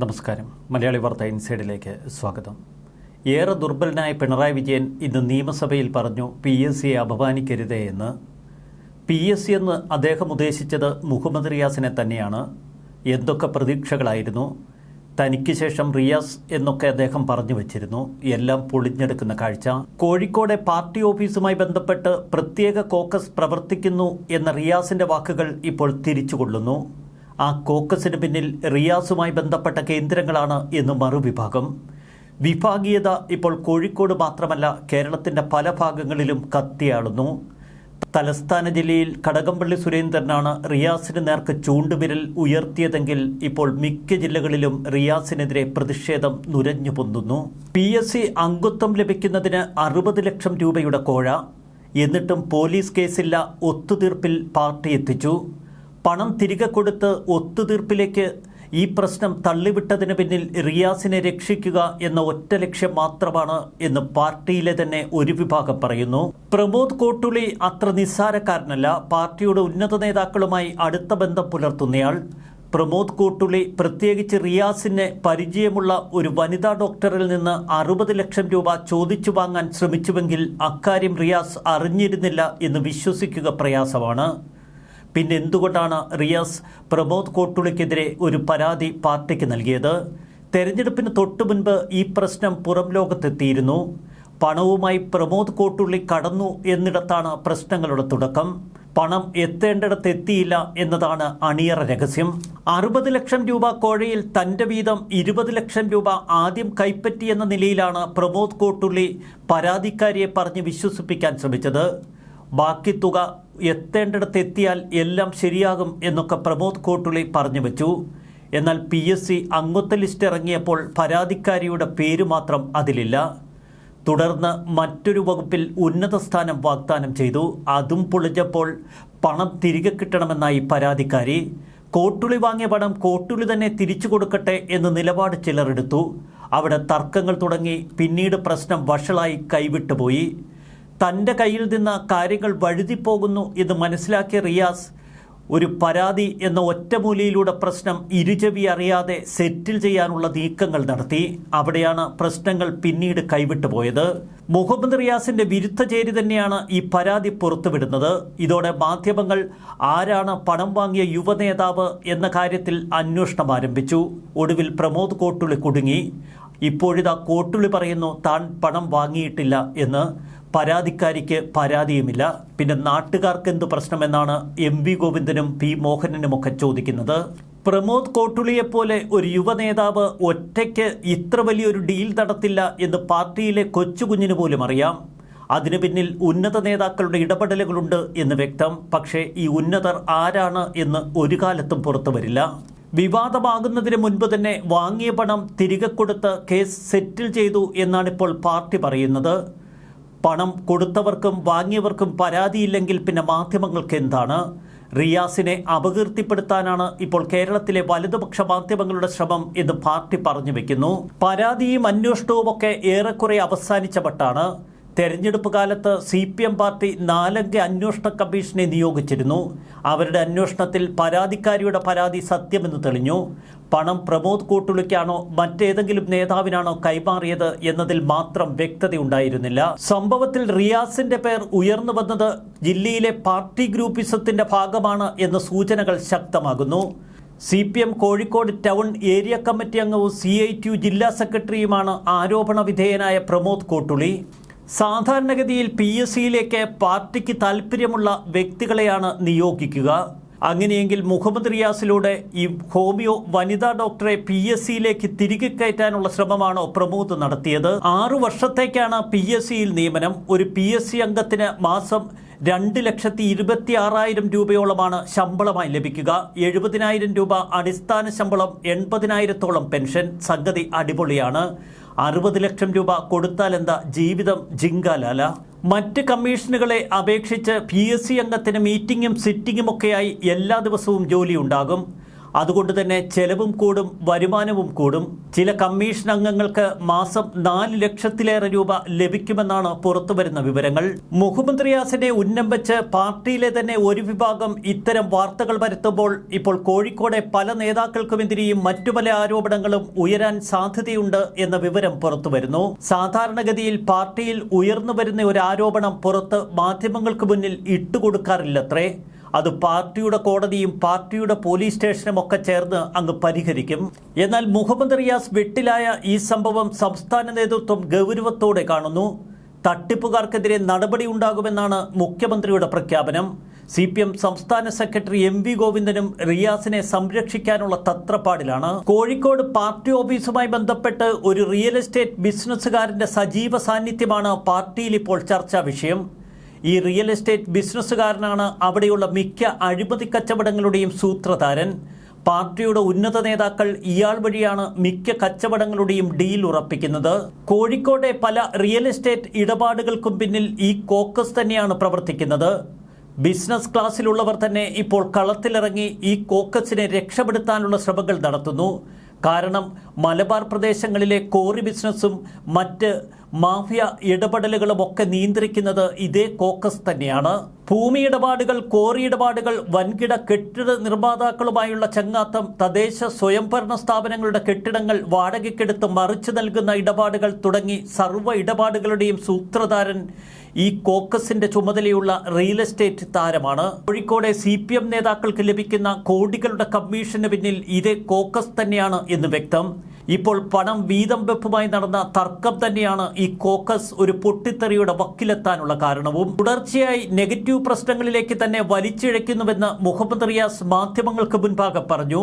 നമസ്കാരം. മലയാളി വാർത്ത ഇൻസൈഡിലേക്ക് സ്വാഗതം. ഏറെ ദുർബലനായ പിണറായി വിജയൻ ഇന്ന് നിയമസഭയിൽ പറഞ്ഞു പി എസ് സിയെ അപമാനിക്കരുതേ എന്ന്. പി എസ് സി എന്ന് അദ്ദേഹം ഉദ്ദേശിച്ചത് മുഹമ്മദ് റിയാസിനെ തന്നെയാണ്. എന്തൊക്കെ പ്രതീക്ഷകളായിരുന്നു. തനിക്ക് ശേഷം റിയാസ് എന്നൊക്കെ അദ്ദേഹം പറഞ്ഞു വച്ചിരുന്നു. എല്ലാം പൊളിഞ്ഞെടുക്കുന്ന കാഴ്ച. കോഴിക്കോടെ പാർട്ടി ഓഫീസുമായി ബന്ധപ്പെട്ട് പ്രത്യേക കോക്കസ് പ്രവർത്തിക്കുന്നു എന്ന റിയാസിന്റെ വാക്കുകൾ ഇപ്പോൾ തിരിച്ചുകൊള്ളുന്നു. ആ കോക്കസിന് പിന്നിൽ റിയാസുമായി ബന്ധപ്പെട്ട കേന്ദ്രങ്ങളാണ് എന്ന് മറുവിഭാഗം. വിഭാഗീയത ഇപ്പോൾ കോഴിക്കോട് മാത്രമല്ല കേരളത്തിന്റെ പല ഭാഗങ്ങളിലും കത്തിയാളുന്നു. തലസ്ഥാന ജില്ലയിൽ കടകംപള്ളി സുരേന്ദ്രനാണ് റിയാസിന് നേർക്ക് ചൂണ്ടുവിരൽ ഉയർത്തിയതെങ്കിൽ ഇപ്പോൾ മിക്ക ജില്ലകളിലും റിയാസിനെതിരെ പ്രതിഷേധം നുരഞ്ഞു പൊന്തുന്നു. പി എസ് സി അംഗത്വം ലഭിക്കുന്നതിന് അറുപത് ലക്ഷം രൂപയുടെ കോഴ. എന്നിട്ടും പോലീസ് കേസില്ല ഒത്തുതീർപ്പിൽ പാർട്ടി എത്തിച്ചു. പണം തിരികെ കൊടുത്ത് ഒത്തുതീർപ്പിലേക്ക് ഈ പ്രശ്നം തള്ളിവിട്ടതിന് പിന്നിൽ റിയാസിനെ രക്ഷിക്കുക എന്ന ഒറ്റ ലക്ഷ്യം മാത്രമാണ് എന്ന് പാർട്ടിയിലെ തന്നെ ഒരു വിഭാഗം പറയുന്നു. പ്രമോദ് കോട്ടുളി അത്ര നിസ്സാരക്കാരനല്ല. പാർട്ടിയുടെ ഉന്നത നേതാക്കളുമായി അടുത്ത ബന്ധം പുലർത്തുന്നയാൾ. പ്രമോദ് കോട്ടുളി പ്രത്യേകിച്ച് റിയാസിന് പരിചയമുള്ള ഒരു വനിതാ ഡോക്ടറിൽ നിന്ന് അറുപത് ലക്ഷം രൂപ ചോദിച്ചു വാങ്ങാൻ ശ്രമിച്ചുവെങ്കിൽ അക്കാര്യം റിയാസ് അറിഞ്ഞിരുന്നില്ല എന്ന് വിശ്വസിക്കുക പ്രയാസമാണ്. പിന്നെ എന്തുകൊണ്ടാണ് റിയാസ് പ്രമോദ് കോട്ടുളിക്കെതിരെ ഒരു പരാതി പാർട്ടിക്ക് നൽകിയത്? തെരഞ്ഞെടുപ്പിന് തൊട്ടു മുൻപ് ഈ പ്രശ്നം പുറം ലോകത്തെത്തിയിരുന്നു. പണവുമായി പ്രമോദ് കോട്ടുള്ളി കടന്നു എന്നിടത്താണ് പ്രശ്നങ്ങളുടെ തുടക്കം. പണം എത്തേണ്ടിടത്ത് എത്തിയില്ല എന്നതാണ് അണിയറ രഹസ്യം. അറുപത് ലക്ഷം രൂപ കോഴയിൽ തന്റെ വീതം ഇരുപത് ലക്ഷം രൂപ ആദ്യം കൈപ്പറ്റിയെന്ന നിലയിലാണ് പ്രമോദ് കോട്ടുള്ളി പരാതിക്കാരിയെ പറഞ്ഞ് വിശ്വസിപ്പിക്കാൻ ശ്രമിച്ചത്. ബാക്കി തുക എത്തേണ്ടിടത്ത് എത്തിയാൽ എല്ലാം ശരിയാകും എന്നൊക്കെ പ്രമോദ് കോട്ടുളി പറഞ്ഞു വെച്ചു. എന്നാൽ പി എസ് സി അംഗത്വ ലിസ്റ്റ് ഇറങ്ങിയപ്പോൾ പരാതിക്കാരിയുടെ പേര് മാത്രം അതിലില്ല. തുടർന്ന് മറ്റൊരു വകുപ്പിൽ ഉന്നത സ്ഥാനം വാഗ്ദാനം ചെയ്തു. അതും പൊളിഞ്ഞപ്പോൾ പണം തിരികെ കിട്ടണമെന്നായി പരാതിക്കാരി. കോട്ടുളി വാങ്ങിയ പണം കോട്ടുളി തന്നെ തിരിച്ചു കൊടുക്കട്ടെ എന്ന് നിലപാട് ചിലർ എടുത്തു. അവിടെ തർക്കങ്ങൾ തുടങ്ങി പിന്നീട് പ്രശ്നം വഷളായി കൈവിട്ടുപോയി. തന്റെ കയ്യിൽ നിന്ന് കാര്യങ്ങൾ വഴുതിപ്പോകുന്നു എന്ന് മനസ്സിലാക്കിയ റിയാസ് ഒരു പരാതി എന്ന ഒറ്റമൂലിയിലൂടെ പ്രശ്നം ഇരുചെവി അറിയാതെ സെറ്റിൽ ചെയ്യാനുള്ള നീക്കങ്ങൾ നടത്തി. അവിടെയാണ് പ്രശ്നങ്ങൾ പിന്നീട് കൈവിട്ടുപോയത് മുഹമ്മദ് റിയാസിന്റെ വിരുദ്ധ ചേരി തന്നെയാണ് ഈ പരാതി പുറത്തുവിടുന്നത്. ഇതോടെ മാധ്യമങ്ങൾ ആരാണ് പണം വാങ്ങിയ യുവനേതാവ് എന്ന കാര്യത്തിൽ അന്വേഷണം ആരംഭിച്ചു. ഒടുവിൽ പ്രമോദ് കോട്ടുളി കുടുങ്ങി. ഇപ്പോഴിതാ കോട്ടുളി പറയുന്നു താൻ പണം വാങ്ങിയിട്ടില്ല എന്ന്. പരാതിക്കാരിക്ക് പരാതിയുമില്ല. പിന്നെ നാട്ടുകാർക്ക് എന്ത് പ്രശ്നമെന്നാണ് എം വി ഗോവിന്ദനും പി മോഹനനുമൊക്കെ ചോദിക്കുന്നത്. പ്രമോദ് കോട്ടുളിയെ പോലെ ഒരു യുവ നേതാവ് ഒറ്റയ്ക്ക് ഇത്ര വലിയൊരു ഡീൽ നടത്തില്ല എന്ന് പാർട്ടിയിലെ കൊച്ചുകുഞ്ഞിന് പോലും അറിയാം. അതിനു പിന്നിൽ ഉന്നത നേതാക്കളുടെ ഇടപെടലുകളുണ്ട് എന്ന് വ്യക്തം. പക്ഷേ ഈ ഉന്നതർ ആരാണ് എന്ന് ഒരു കാലത്തും പുറത്തു വരില്ല. വിവാദമാകുന്നതിന് മുൻപ് തന്നെ വാങ്ങിയ പണം തിരികെ കൊടുത്ത് കേസ് സെറ്റിൽ ചെയ്തു എന്നാണിപ്പോൾ പാർട്ടി പറയുന്നത്. പണം കൊടുത്തവർക്കും വാങ്ങിയവർക്കും പരാതിയില്ലെങ്കിൽ പിന്നെ മാധ്യമങ്ങൾക്ക് എന്താണ്? റിയാസിനെ അപകീർത്തിപ്പെടുത്താനാണ് ഇപ്പോൾ കേരളത്തിലെ വലതുപക്ഷ മാധ്യമങ്ങളുടെ ശ്രമം എന്ന് പാർട്ടി പറഞ്ഞു വെക്കുന്നു. പരാതിയും അന്വേഷണവും ഒക്കെ ഏറെക്കുറെ അവസാനിച്ച തെരഞ്ഞെടുപ്പ് കാലത്ത് സി പി എം പാർട്ടി നാലംഗ അന്വേഷണ കമ്മീഷനെ നിയോഗിച്ചിരുന്നു. അവരുടെ അന്വേഷണത്തിൽ പരാതിക്കാരിയുടെ പരാതി സത്യമെന്ന് തെളിഞ്ഞു. പണം പ്രമോദ് കൂട്ടുളിക്കാണോ മറ്റേതെങ്കിലും നേതാവിനാണോ കൈമാറിയത് എന്നതിൽ മാത്രം വ്യക്തതയുണ്ടായിരുന്നില്ല. സംഭവത്തിൽ റിയാസിന്റെ പേർ ഉയർന്നു വന്നത് ജില്ലയിലെ പാർട്ടി ഗ്രൂപ്പിസത്തിന്റെ ഭാഗമാണ് എന്ന സൂചനകൾ ശക്തമാകുന്നു. C P M Kozhikode town area committee അംഗവും സി ഐ ടി യു ജില്ലാ സെക്രട്ടറിയുമാണ് ആരോപണ വിധേയനായ പ്രമോദ് കോട്ടുളി. സാധാരണഗതിയിൽ പി എസ് സിയിലേക്ക് പാർട്ടിക്ക് താല്പര്യമുള്ള വ്യക്തികളെയാണ് നിയോഗിക്കുക. അങ്ങനെയെങ്കിൽ മുഹമ്മദ് റിയാസിലൂടെ ഈ ഹോമിയോ വനിതാ ഡോക്ടറെ പി എസ് സിയിലേക്ക് തിരികെ കയറ്റാനുള്ള ശ്രമമാണോ പ്രമോദ് നടത്തിയത്. ആറു വർഷത്തേക്കാണ് പി എസ് സിയിൽ നിയമനം. ഒരു പി എസ് സി അംഗത്തിന് മാസം രണ്ട് ലക്ഷത്തി ഇരുപത്തി ആറായിരം രൂപയോളമാണ് ശമ്പളമായി ലഭിക്കുക. എഴുപതിനായിരം രൂപ അടിസ്ഥാന ശമ്പളം എൺപതിനായിരത്തോളം പെൻഷൻ. സംഗതി അടിപൊളിയാണ്. അറുപത് ലക്ഷം രൂപ കൊടുത്താൽ എന്താ ജീവിതം ജിങ്കാലാല? മറ്റ് കമ്മീഷനുകളെ അപേക്ഷിച്ച് പി എസ് സി അംഗത്തിന് മീറ്റിങ്ങും സിറ്റിംഗും ഒക്കെയായി എല്ലാ ദിവസവും ജോലി ഉണ്ടാകും അതുകൊണ്ട് തന്നെ ചെലവും കൂടും വരുമാനവും കൂടും. ചില കമ്മീഷൻ അംഗങ്ങൾക്ക് മാസം നാല് ലക്ഷത്തിലേറെ രൂപ ലഭിക്കുമെന്നാണ് പുറത്തുവരുന്ന വിവരങ്ങൾ. മുഹമ്മദ് റിയാസിനെ ഉന്നം വെച്ച് പാർട്ടിയിലെ തന്നെ ഒരു വിഭാഗം ഇത്തരം വാർത്തകൾ വരുത്തുമ്പോൾ ഇപ്പോൾ കോഴിക്കോടെ പല നേതാക്കൾക്കുമെതിരെയും മറ്റു പല ആരോപണങ്ങളും ഉയരാൻ സാധ്യതയുണ്ട് എന്ന വിവരം പുറത്തുവരുന്നു സാധാരണഗതിയിൽ പാർട്ടിയിൽ ഉയർന്നു വരുന്ന ഒരു ആരോപണം പുറത്ത് മാധ്യമങ്ങൾക്ക് മുന്നിൽ ഇട്ടുകൊടുക്കാറില്ലത്രേ. അത് പാർട്ടിയുടെ കോടതിയും പാർട്ടിയുടെ പോലീസ് സ്റ്റേഷനും ഒക്കെ ചേർന്ന് അങ്ങ് പരിഹരിക്കും. എന്നാൽ മുഹമ്മദ് റിയാസ് വെട്ടിലായ ഈ സംഭവം സംസ്ഥാന നേതൃത്വം ഗൗരവത്തോടെ കാണുന്നു. തട്ടിപ്പുകാർക്കെതിരെ നടപടി ഉണ്ടാകുമെന്നാണ് മുഖ്യമന്ത്രിയുടെ പ്രഖ്യാപനം. സി പി എം സംസ്ഥാന സെക്രട്ടറി എം വി ഗോവിന്ദനും റിയാസിനെ സംരക്ഷിക്കാനുള്ള തത്രപ്പാടിലാണ്. കോഴിക്കോട് പാർട്ടി ഓഫീസുമായി ബന്ധപ്പെട്ട് ഒരു റിയൽ എസ്റ്റേറ്റ് ബിസിനസ്സുകാരന്റെ സജീവ സാന്നിധ്യമാണ് പാർട്ടിയിൽ ഇപ്പോൾ ചർച്ചാ വിഷയം. ഈ റിയൽ എസ്റ്റേറ്റ് ബിസിനസ്സുകാരനാണ് അവിടെയുള്ള മിക്ക അഴിമതി കച്ചവടങ്ങളുടെയും സൂത്രധാരൻ. പാർട്ടിയുടെ ഉന്നത നേതാക്കൾ ഇയാൾ വഴിയാണ് മിക്ക കച്ചവടങ്ങളുടെയും ഡീൽ ഉറപ്പിക്കുന്നത്. കോഴിക്കോട്ടെ പല റിയൽ എസ്റ്റേറ്റ് ഇടപാടുകൾക്കും പിന്നിൽ ഈ കോക്കസ് തന്നെയാണ് പ്രവർത്തിക്കുന്നത്. ബിസിനസ് ക്ലാസ്സിലുള്ളവർ തന്നെ ഇപ്പോൾ കളത്തിലിറങ്ങി ഈ കോക്കസിനെ രക്ഷപ്പെടുത്താനുള്ള ശ്രമങ്ങൾ നടത്തുന്നു. കാരണം മലബാർ പ്രദേശങ്ങളിലെ കോറി ബിസിനസ്സും മറ്റ് മാഫിയ ഇടപെടലുകളും ഒക്കെ നിയന്ത്രിക്കുന്നത് ഇതേ കോക്കസ് തന്നെയാണ്. ഭൂമി ഇടപാടുകൾ കോറി ഇടപാടുകൾ വൻകിട കെട്ടിട നിർമ്മാതാക്കളുമായുള്ള ചങ്ങാത്തം തദ്ദേശ സ്വയംഭരണ സ്ഥാപനങ്ങളുടെ കെട്ടിടങ്ങൾ വാടകയ്ക്കെടുത്ത് മറിച്ചു നൽകുന്ന ഇടപാടുകൾ തുടങ്ങി സർവ ഇടപാടുകളുടെയും സൂത്രധാരൻ ഈ കോക്കസിന്റെ ചുമതലയുള്ള റിയൽ എസ്റ്റേറ്റ് താരമാണ്. കോഴിക്കോടെ സി പി എം നേതാക്കൾക്ക് ലഭിക്കുന്ന കോടികളുടെ കമ്മീഷന് പിന്നിൽ ഇതേ കോക്കസ് തന്നെയാണ് എന്ന് വ്യക്തം. ഇപ്പോൾ പണം വീതം വെപ്പുമായി നടന്ന തർക്കം തന്നെയാണ് ഈ കോക്കസ് ഒരു പൊട്ടിത്തെറിയുടെ വക്കിലെത്താനുള്ള കാരണവും. തുടർച്ചയായി നെഗറ്റീവ് പ്രശ്നങ്ങളിലേക്ക് തന്നെ വലിച്ചിഴയ്ക്കുന്നുവെന്ന് മുഹമ്മദ് റിയാസ് മാധ്യമങ്ങൾക്ക് മുൻപാകെ പറഞ്ഞു.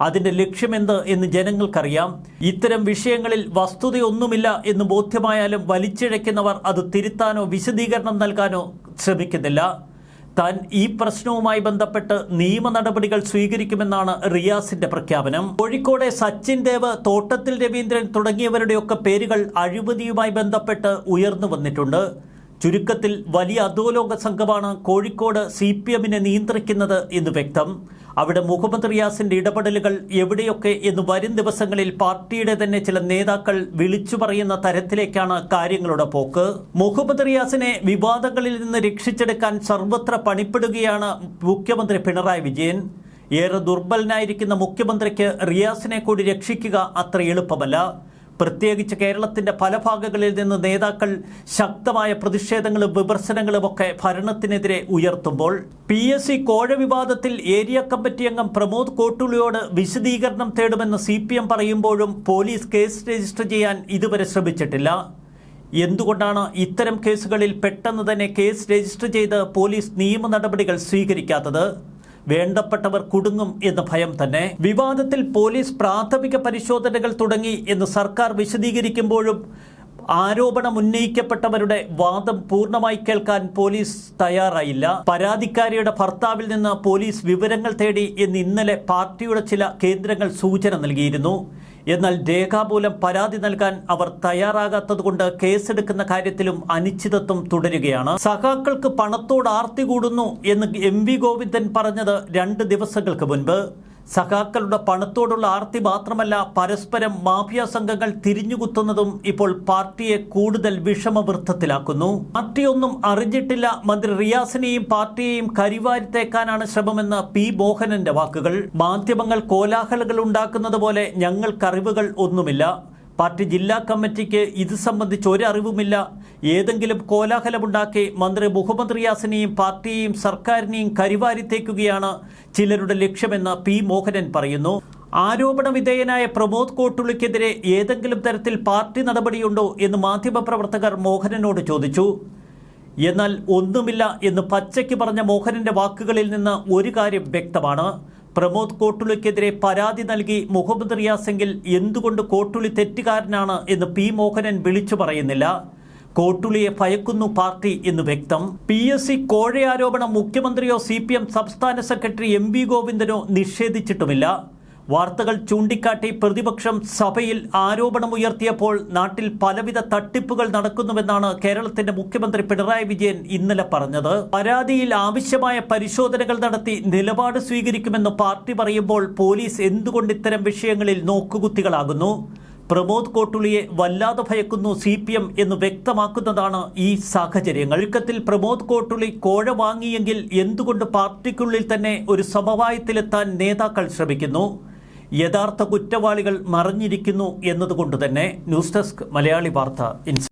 അതിന്റെ ലക്ഷ്യമെന്ത് എന്ന് ജനങ്ങൾക്കറിയാം. ഇത്തരം വിഷയങ്ങളിൽ വസ്തുതയൊന്നുമില്ല എന്ന് ബോധ്യമായാലും വലിച്ചിഴയ്ക്കുന്നവർ അത് തിരുത്താനോ വിശദീകരണം നൽകാനോ ശ്രമിക്കുന്നില്ല. താൻ ഈ പ്രശ്നവുമായി ബന്ധപ്പെട്ട് നിയമ നടപടികൾ സ്വീകരിക്കുമെന്നാണ് റിയാസിന്റെ പ്രഖ്യാപനം. കോഴിക്കോടെ സച്ചിൻ ദേവ് തോട്ടത്തിൽ രവീന്ദ്രൻ തുടങ്ങിയവരുടെയൊക്കെ പേരുകൾ അഴിമതിയുമായി ബന്ധപ്പെട്ട് ഉയർന്നു വന്നിട്ടുണ്ട്. ചുരുക്കത്തിൽ വലിയ അധോലോക സംഘമാണ് കോഴിക്കോട് സി പി എമ്മിനെ നിയന്ത്രിക്കുന്നത് എന്ന് വ്യക്തം. അവിടെ മുഹമ്മദ് റിയാസിന്റെ ഇടപെടലുകൾ എവിടെയൊക്കെ എന്ന് വരും ദിവസങ്ങളിൽ പാർട്ടിയുടെ തന്നെ ചില നേതാക്കൾ വിളിച്ചു പറയുന്ന തരത്തിലേക്കാണ് കാര്യങ്ങളുടെ പോക്ക്. മുഹമ്മദ് റിയാസിനെ വിവാദങ്ങളിൽ നിന്ന് രക്ഷിച്ചെടുക്കാൻ സർവത്ര പണിപ്പെടുകയാണ് മുഖ്യമന്ത്രി പിണറായി വിജയൻ. ഏറെ ദുർബലനായിരിക്കുന്ന മുഖ്യമന്ത്രിക്ക് റിയാസിനെ കൂടി രക്ഷിക്കുക അത്ര എളുപ്പമല്ല. പ്രത്യേകിച്ച് കേരളത്തിന്റെ പല ഭാഗങ്ങളിൽ നിന്ന് നേതാക്കൾ ശക്തമായ പ്രതിഷേധങ്ങളും വിമർശനങ്ങളും ഒക്കെ ഭരണത്തിനെതിരെ ഉയർത്തുമ്പോൾ പി എസ് സി കോഴ വിവാദത്തിൽ ഏരിയ കമ്മിറ്റി അംഗം പ്രമോദ് കോട്ടുളിയോട് വിശദീകരണം തേടുമെന്ന് സി പി എം പറയുമ്പോഴും പോലീസ് കേസ് രജിസ്റ്റർ ചെയ്യാൻ ഇതുവരെ ശ്രമിച്ചിട്ടില്ല. എന്തുകൊണ്ടാണ് ഇത്തരം കേസുകളിൽ പെട്ടെന്ന് തന്നെ കേസ് രജിസ്റ്റർ ചെയ്ത് പോലീസ് നിയമ നടപടികൾ സ്വീകരിക്കാത്തത്? വേണ്ടപ്പെട്ടവർ കുടുങ്ങും എന്ന ഭയം തന്നെ. വിവാദത്തിൽ പോലീസ് പ്രാഥമിക പരിശോധനകൾ തുടങ്ങി എന്ന് സർക്കാർ വിശദീകരിക്കുമ്പോഴും ആരോപണം ഉന്നയിക്കപ്പെട്ടവരുടെ വാദം പൂർണമായി കേൾക്കാൻ പോലീസ് തയ്യാറായില്ല. പരാതിക്കാരിയുടെ ഭർത്താവിൽ നിന്ന് പോലീസ് വിവരങ്ങൾ തേടി എന്ന് ഇന്നലെ പാർട്ടിയുടെ ചില കേന്ദ്രങ്ങൾ സൂചന നൽകിയിരുന്നു. എന്നാൽ രേഖാമൂലം പരാതി നൽകാൻ അവർ തയ്യാറാകാത്തതുകൊണ്ട് കേസെടുക്കുന്ന കാര്യത്തിലും അനിശ്ചിതത്വം തുടരുകയാണ്. സഖാക്കൾക്ക് പണത്തോട് ആർത്തി കൂടുന്നു എന്ന് എം വി ഗോവിന്ദൻ പറഞ്ഞത് രണ്ട് ദിവസങ്ങൾക്ക് മുൻപ്. സഖാക്കളുടെ പണത്തോടുള്ള ആർത്തി മാത്രമല്ല പരസ്പരം മാഫിയ സംഘങ്ങൾ തിരിഞ്ഞുകുത്തുന്നതും ഇപ്പോൾ പാർട്ടിയെ കൂടുതൽ വിഷമവൃത്തത്തിലാക്കുന്നു. പാർട്ടിയൊന്നും അറിഞ്ഞിട്ടില്ല. മന്ത്രി റിയാസിനെയും പാർട്ടിയെയും കരിവാരി തേക്കാനാണ് ശ്രമമെന്ന് പി മോഹനന്റെ വാക്കുകൾ. മാധ്യമങ്ങൾ കോലാഹലങ്ങൾ ഉണ്ടാക്കുന്നത് പോലെ ഞങ്ങൾക്കറിവുകൾ ഒന്നുമില്ല. പാർട്ടി ജില്ലാ കമ്മിറ്റിക്ക് ഇത് സംബന്ധിച്ച് ഒരറിവുമില്ല. ഏതെങ്കിലും കോലാഹലമുണ്ടാക്കി മന്ത്രി മുഹമ്മദ് റിയാസിനെയും പാർട്ടിയെയും സർക്കാരിനെയും കരിവാരിത്തേക്കുകയാണ് ചിലരുടെ ലക്ഷ്യമെന്ന് പി മോഹനൻ പറയുന്നു. ആരോപണ വിധേയനായ പ്രമോദ് കോട്ടുളിക്കെതിരെ ഏതെങ്കിലും തരത്തിൽ പാർട്ടി നടപടിയുണ്ടോ എന്ന് മാധ്യമപ്രവർത്തകർ മോഹനനോട് ചോദിച്ചു. എന്നാൽ ഒന്നുമില്ല എന്ന് പച്ചയ്ക്ക് പറഞ്ഞ മോഹനന്റെ വാക്കുകളിൽ നിന്ന് ഒരു കാര്യം വ്യക്തമാണ്. പ്രമോദ് കോട്ടുളിക്കെതിരെ പരാതി നൽകി മുഹമ്മദ് റിയാസെങ്കിൽ എന്തുകൊണ്ട് കോട്ടുളി തെറ്റുകാരനാണ് എന്ന് പി മോഹനൻ വിളിച്ചു പറയുന്നില്ല. കോട്ടുളിയെ ഭയക്കുന്നു പാർട്ടി എന്ന് വ്യക്തം. പി എസ് സി കോഴയാരോപണം മുഖ്യമന്ത്രിയോ സി പി എം സംസ്ഥാന സെക്രട്ടറി എം വി ഗോവിന്ദനോ നിഷേധിച്ചിട്ടുമില്ല. വാർത്തകൾ ചൂണ്ടിക്കാട്ടി പ്രതിപക്ഷം സഭയിൽ ആരോപണമുയർത്തിയപ്പോൾ നാട്ടിൽ പലവിധ തട്ടിപ്പുകൾ നടക്കുന്നുവെന്നാണ് കേരളത്തിന്റെ മുഖ്യമന്ത്രി പിണറായി വിജയൻ ഇന്നലെ പറഞ്ഞത്. പരാതിയിൽ ആവശ്യമായ പരിശോധനകൾ നടത്തി നിലപാട് സ്വീകരിക്കുമെന്ന് പാർട്ടി പറയുമ്പോൾ പോലീസ് എന്തുകൊണ്ട് ഇത്തരം വിഷയങ്ങളിൽ നോക്കുകുത്തികളാകുന്നു? പ്രമോദ് കോട്ടുളിയെ വല്ലാതെ ഭയക്കുന്നു സി പി എം എന്ന് വ്യക്തമാക്കുന്നതാണ് ഈ സാഹചര്യം ചുരുക്കത്തിൽ പ്രമോദ് കോട്ടുളി കോഴ വാങ്ങിയെങ്കിൽ എന്തുകൊണ്ട് പാർട്ടിക്കുള്ളിൽ തന്നെ ഒരു സമവായത്തിലെത്താൻ നേതാക്കൾ ശ്രമിക്കുന്നു? യഥാർത്ഥ കുറ്റവാളികൾ മറിഞ്ഞിരിക്കുന്നു എന്നതുകൊണ്ട് തന്നെ ന്യൂസ് ഡെസ്ക് മലയാളി വാർത്ത ഇൻസ്